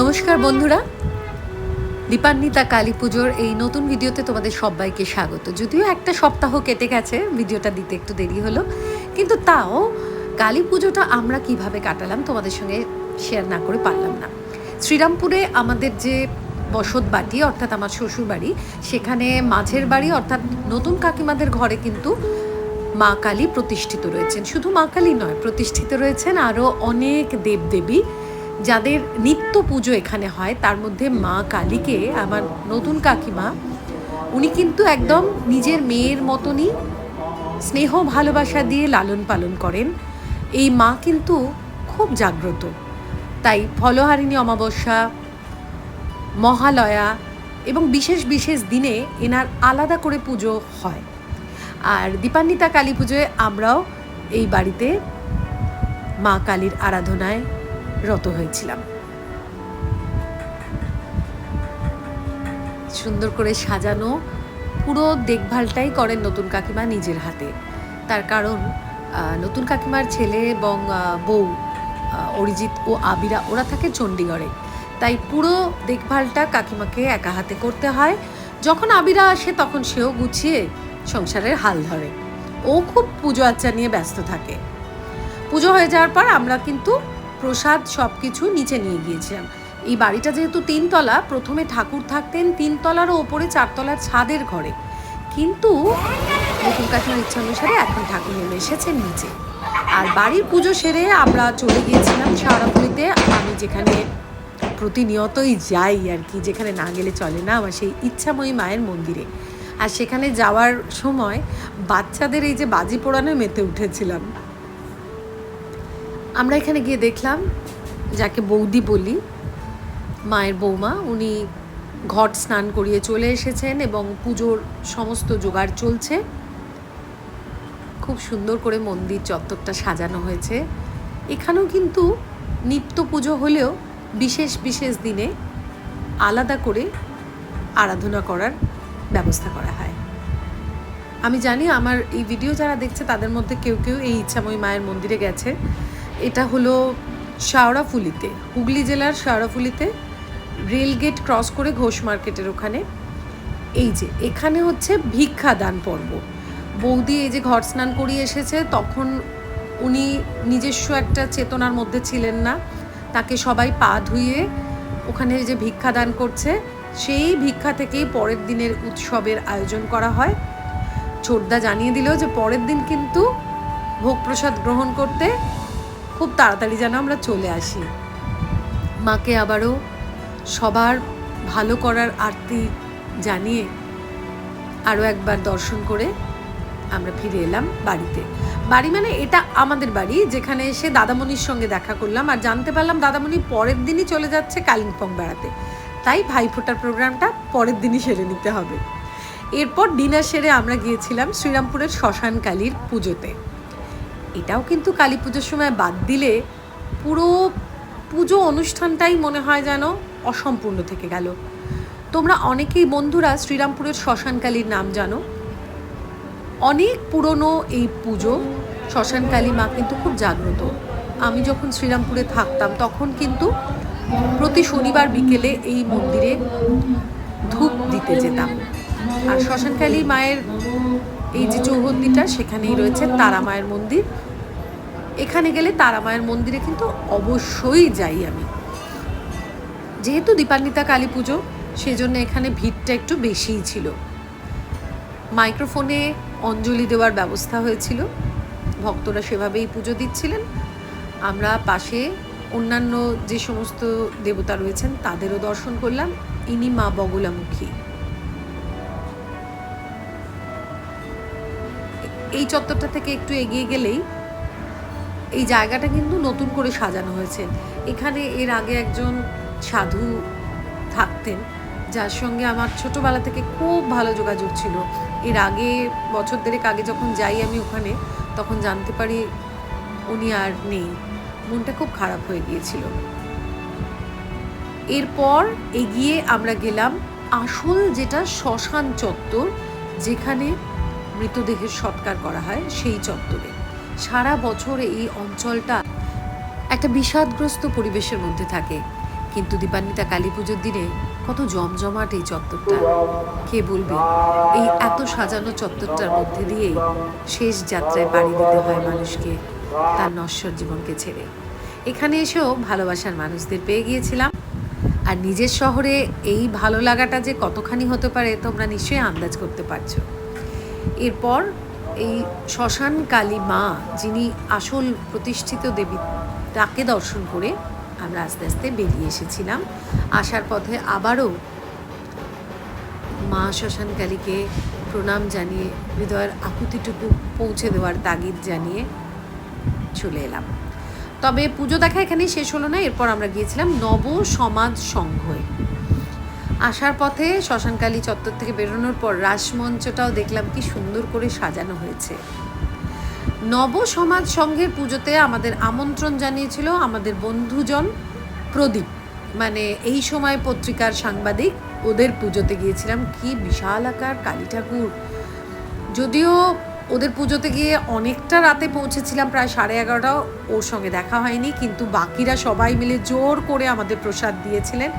নমস্কার বন্ধুরা। দীপান্বিতা কালী পুজোর এই নতুন ভিডিওতে তোমাদের সবাইকে স্বাগত। যদিও একটা সপ্তাহ কেটে গেছে, ভিডিওটা দিতে একটু দেরি হলো। কিন্তু তাও কালী পুজোটা আমরা কীভাবে কাটালাম তোমাদের সঙ্গে শেয়ার না করে পারলাম না। শ্রীরামপুরে আমাদের যে বসত বাটি অর্থাৎ আমার শ্বশুর বাড়ি, সেখানে মাঝের বাড়ি, অর্থাৎ নতুন কাকিমাদের ঘরে কিন্তু মা কালী প্রতিষ্ঠিত রয়েছেন। শুধু মা কালী নয়, প্রতিষ্ঠিত রয়েছেন আরও অনেক দেবদেবী যাদের নিত্য পুজো এখানে হয়, তার মধ্যে মা কালীকে, আমার নতুন কাকিমা, উনি কিন্তু একদম নিজের মেয়ের মতনই স্নেহ ভালোবাসা দিয়ে লালন পালন করেন। এই মা কিন্তু খুব জাগ্রত। তাই ফলহারিণী অমাবস্যা, মহালয়া এবং বিশেষ বিশেষ দিনে এনার আলাদা করে পুজো হয়। আর দীপান্বিতা কালী পুজোয় আমরাও এই বাড়িতে মা কালীর আরাধনায় রত হয়েছিলাম। সুন্দর করে সাজানো পুরো দেখভালটাই করেন নতুন কাকিমা নিজের হাতে। তার কারণ নতুন কাকিমার ছেলে এবং বউ অরিজিৎ ও আবিরা, ওরা থাকে চণ্ডীগড়ে। তাই পুরো দেখভালটা কাকিমাকে একা হাতে করতে হয়। যখন আবিরা আসে তখন সেও গুছিয়ে সংসারের হাল ধরে। ও খুব পুজো আচ্চা নিয়ে ব্যস্ত থাকে। পুজো হয়ে যাওয়ার পর আমরা কিন্তু প্রসাদ সব কিছু নিচে নিয়ে গিয়েছিলাম। এই বাড়িটা যেহেতু তিনতলা, প্রথমে ঠাকুর থাকতেন তিনতলারও ওপরে চারতলার ছাদের ঘরে। কিন্তু নতুন কাকিমার ইচ্ছা অনুসারে এখন ঠাকুর নেমে এসেছেন নিচে। আর বাড়ির পুজো সেরে আমরা চলে গিয়েছিলাম শাওড়াপুলিতে আমি যেখানে প্রতিনিয়তই যাই আর কি, যেখানে না গেলে চলে না, আমার সেই ইচ্ছাময়ী মায়ের মন্দিরে। আর সেখানে যাওয়ার সময় বাচ্চাদের এই যে বাজি পোড়ানো মেতে উঠেছিলাম। আমরা এখানে গিয়ে দেখলাম যাকে বৌদি বলি, মায়ের বৌমা, উনি ঘট স্নান করিয়ে চলে এসেছেন এবং পুজোর সমস্ত জোগাড় চলছে। খুব সুন্দর করে মন্দির চত্বরটা সাজানো হয়েছে। এখানেও কিন্তু নিত্য পুজো হলেও বিশেষ বিশেষ দিনে আলাদা করে আরাধনা করার ব্যবস্থা করা হয়। আমি জানি আমার এই ভিডিও যারা দেখছে তাদের মধ্যে কেউ কেউ এই ইচ্ছাময়ী মায়ের মন্দিরে গেছে। এটা হলো শাওড়াফুলিতে, হুগলি জেলার শাওড়াফুলিতে রেলগেট ক্রস করে ঘোষ মার্কেটের ওখানে। এই যে, এখানে হচ্ছে ভিক্ষা দান পর্ব। বৌদি এই যে ঘর স্নান করিয়ে এসেছে, তখন উনি নিজস্ব একটা চেতনার মধ্যে ছিলেন না। তাকে সবাই পা ধুয়ে ওখানে যে ভিক্ষা দান করছে, সেই ভিক্ষা থেকেই পরের দিনের উৎসবের আয়োজন করা হয়। ছোটদা জানিয়ে দিল যে পরের দিন কিন্তু ভোগ প্রসাদ গ্রহণ করতে খুব তাড়াতাড়ি যেন আমরা চলে আসি। মাকে আবারও সবার ভালো করার আরতি জানিয়ে আরও একবার দর্শন করে আমরা ফিরে এলাম বাড়িতে। বাড়ি মানে এটা আমাদের বাড়ি, যেখানে এসে দাদামণির সঙ্গে দেখা করলাম। আর জানতে পারলাম দাদামণি পরের দিনই চলে যাচ্ছে কালিম্পং বেড়াতে। তাই ভাইফোঁটার প্রোগ্রামটা পরের দিনই সেরে নিতে হবে। এরপর ডিনার সেরে আমরা গিয়েছিলাম শ্রীরামপুরের শ্মশান কালীর পুজোতে। এটাও কিন্তু কালী পুজোর সময় বাদ দিলে পুরো পুজো অনুষ্ঠানটাই মনে হয় যেন অসম্পূর্ণ থেকে গেল। তোমরা অনেকেই বন্ধুরা শ্রীরামপুরের শ্মশানকালীর নাম জানো। অনেক পুরনো এই পুজো, শ্মশানকালী মা কিন্তু খুব জাগ্রত। আমি যখন শ্রীরামপুরে থাকতাম তখন কিন্তু প্রতি শনিবার বিকেলে এই মন্দিরে ধূপ দিতে যেতাম। আর শ্মশানকালী মায়ের এই যে চৌহদ্দিটা, সেখানেই রয়েছে তারা মায়ের মন্দির। এখানে গেলে তারা মায়ের মন্দিরে কিন্তু অবশ্যই যাই আমি। যেহেতু দীপান্বিতা কালী পুজো, সেজন্য এখানে ভিড়টা একটু বেশিই ছিল। মাইক্রোফোনে অঞ্জলি দেওয়ার ব্যবস্থা হয়েছিল। ভক্তরা সেভাবেই পুজো দিচ্ছিলেন। আমরা পাশে অন্যান্য যে সমস্ত দেবতা রয়েছেন, তাদেরও দর্শন করলাম। ইনি মা বগলামুখী। এই চত্বরটা থেকে একটু এগিয়ে গেলেই এই জায়গাটা কিন্তু নতুন করে সাজানো হয়েছে। এখানে এর আগে একজন সাধু থাকতেন, যার সঙ্গে আমার ছোটোবেলা থেকে খুব ভালো যোগাযোগ ছিল। এর আগে বছর দেড়েক আগে যখন যাই আমি ওখানে, তখন জানতে পারি উনি আর নেই। মনটা খুব খারাপ হয়ে গিয়েছিল। এরপর এগিয়ে আমরা গেলাম আসল যেটা শ্মশান চত্বর, যেখানে মৃতদেহের সৎকার করা হয় সেই চত্বরে। সারা বছর এই অঞ্চলটা একটা বিষাদগ্রস্ত পরিবেশের মধ্যে থাকে। কিন্তু দীপান্বিতা কালী পুজোর দিনে কত জমজমাট এই চত্বরটা। কে বলবে? এই এত সাজানো চত্বরটার মধ্যে দিয়েই শেষ যাত্রায় পাড়ি দিতে হয় মানুষকে, তার নশ্বর জীবনকে ছেড়ে। এখানে এসেও ভালোবাসার মানুষদের পেয়ে গিয়েছিলাম। আর নিজের শহরে এই ভালো লাগাটা যে কতখানি হতে পারে তোমরা নিশ্চয়ই আন্দাজ করতে পারছ। এরপর এই শ্মশান কালী মা, যিনি আসল প্রতিষ্ঠিত দেবী, তাকে দর্শন করে আমরা আস্তে আস্তে বেরিয়ে এসেছিলাম। আসার পথে আবারও মা শ্মশান কালীকে প্রণাম জানিয়ে, হৃদয়ের আকুতিটুকু পৌঁছে দেওয়ার তাগিদ জানিয়ে চলে এলাম। তবে পুজো দেখা এখানেই শেষ হলো না, এরপর আমরা গিয়েছিলাম নব সমাজ সংঘয়ে। আসার পথে শ্মশানকালী চত্বর থেকে বেরোনোর পর রাসমঞ্চটাও দেখলাম কি সুন্দর করে সাজানো হয়েছে। নব সমাজ সংঘের পুজোতে আমাদের আমন্ত্রণ জানিয়েছিল আমাদের বন্ধুজন প্রদীপ। মানে এই সময় পত্রিকার সাংবাদিক, ওদের পুজোতে গিয়েছিলাম। কি বিশাল আকার কালী ঠাকুর। যদিও ওদের পুজোতে গিয়ে অনেকটা রাতে পৌঁছেছিলাম, প্রায় সাড়ে এগারোটা, ওর সঙ্গে দেখা হয়নি। কিন্তু বাকিরা সবাই মিলে জোর করে আমাদের প্রসাদ দিয়েছিলেন।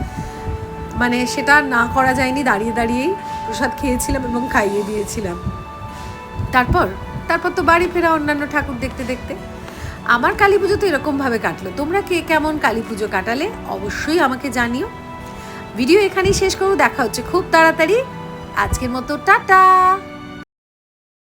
মানে সেটা না করা যায়নি, দাঁড়িয়ে দাঁড়িয়েই প্রসাদ খেয়েছিলাম এবং খাইয়ে দিয়েছিলাম। তারপর তারপর তো বাড়ি ফেরা অন্যান্য ঠাকুর দেখতে দেখতে। আমার কালী পুজো তো এরকমভাবে কাটলো। তোমরা কে কেমন কালী পুজো কাটালে অবশ্যই আমাকে জানিও। ভিডিও এখানেই শেষ করব। দেখা হচ্ছে খুব তাড়াতাড়ি। আজকের মতো টাটা!